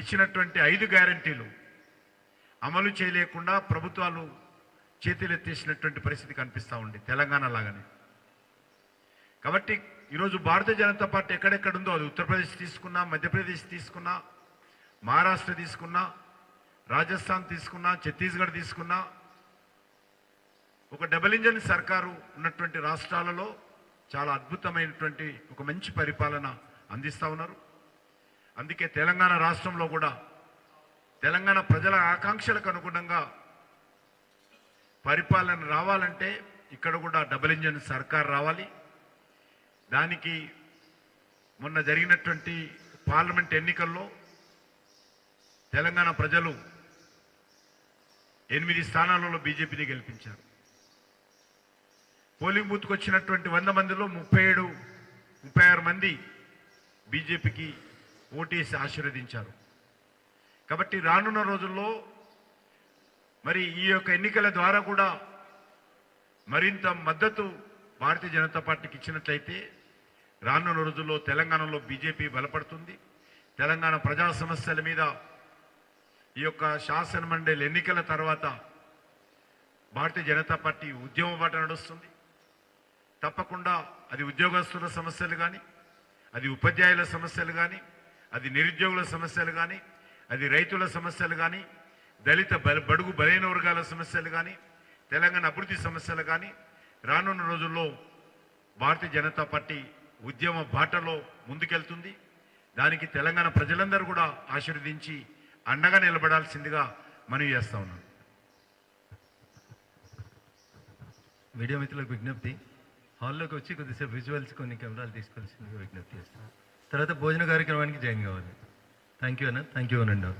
ఇచ్చినటువంటి ఐదు గ్యారంటీలు అమలు చేయలేకుండా ప్రభుత్వాలు చేతులెత్తేసినటువంటి పరిస్థితి కనిపిస్తూ ఉంది తెలంగాణ లాగానే. కాబట్టి ఈరోజు భారతీయ జనతా పార్టీ ఎక్కడెక్కడ ఉందో అది ఉత్తరప్రదేశ్ తీసుకున్నా మధ్యప్రదేశ్ తీసుకున్నా మహారాష్ట్ర తీసుకున్నా రాజస్థాన్ తీసుకున్నా ఛత్తీస్గఢ్ తీసుకున్నా ఒక డబుల్ ఇంజన్ సర్కారు ఉన్నటువంటి రాష్ట్రాలలో చాలా అద్భుతమైనటువంటి ఒక మంచి పరిపాలన అందిస్తూ ఉన్నారు. అందుకే తెలంగాణ రాష్ట్రంలో కూడా తెలంగాణ ప్రజల ఆకాంక్షలకు అనుగుణంగా పరిపాలన రావాలంటే ఇక్కడ కూడా డబుల్ ఇంజన్ సర్కార్ రావాలి. దానికి మొన్న జరిగినటువంటి పార్లమెంట్ ఎన్నికల్లో తెలంగాణ ప్రజలు ఎనిమిది స్థానాలలో బీజేపీని గెలిపించారు. పోలింగ్ బూత్కు వచ్చినటువంటి వంద మందిలో ముప్పై ఏడు ముప్పై ఆరు మంది బీజేపీకి ఓటేసి ఆశీర్వదించారు. కాబట్టి రానున్న రోజుల్లో మరి ఈ యొక్క ఎన్నికల ద్వారా కూడా మరింత మద్దతు భారతీయ జనతా పార్టీకి ఇచ్చినట్లయితే రానున్న రోజుల్లో తెలంగాణలో బీజేపీ బలపడుతుంది. తెలంగాణ ప్రజా సమస్యల మీద ఈ యొక్క శాసనమండలి ఎన్నికల తర్వాత భారతీయ జనతా పార్టీ ఉద్యమ బాట నడుస్తుంది. తప్పకుండా అది ఉద్యోగస్తుల సమస్యలు కానీ అది ఉపాధ్యాయుల సమస్యలు కానీ అది నిరుద్యోగుల సమస్యలు కానీ అది రైతుల సమస్యలు కానీ దళిత బడుగు బలైన వర్గాల సమస్యలు కానీ తెలంగాణ అభివృద్ధి సమస్యలు కానీ రానున్న రోజుల్లో భారతీయ జనతా పార్టీ ఉద్యమ బాటలో ముందుకెళ్తుంది. దానికి తెలంగాణ ప్రజలందరూ కూడా ఆశీర్వదించి అండగా నిలబడాల్సిందిగా మనవి చేస్తా ఉన్నాను. మీడియా మిత్రులకు విజ్ఞప్తి. హాల్లోకి వచ్చి కొద్దిసేపు విజువల్స్ కొన్ని కెమెరాలు తీసుకోవాల్సిందిగా విజ్ఞప్తి చేస్తాను తర్వాత భోజన కార్యక్రమానికి జాయిన్ కావాలి. థ్యాంక్ యూ అన్న థ్యాంక్ యూ అనండి.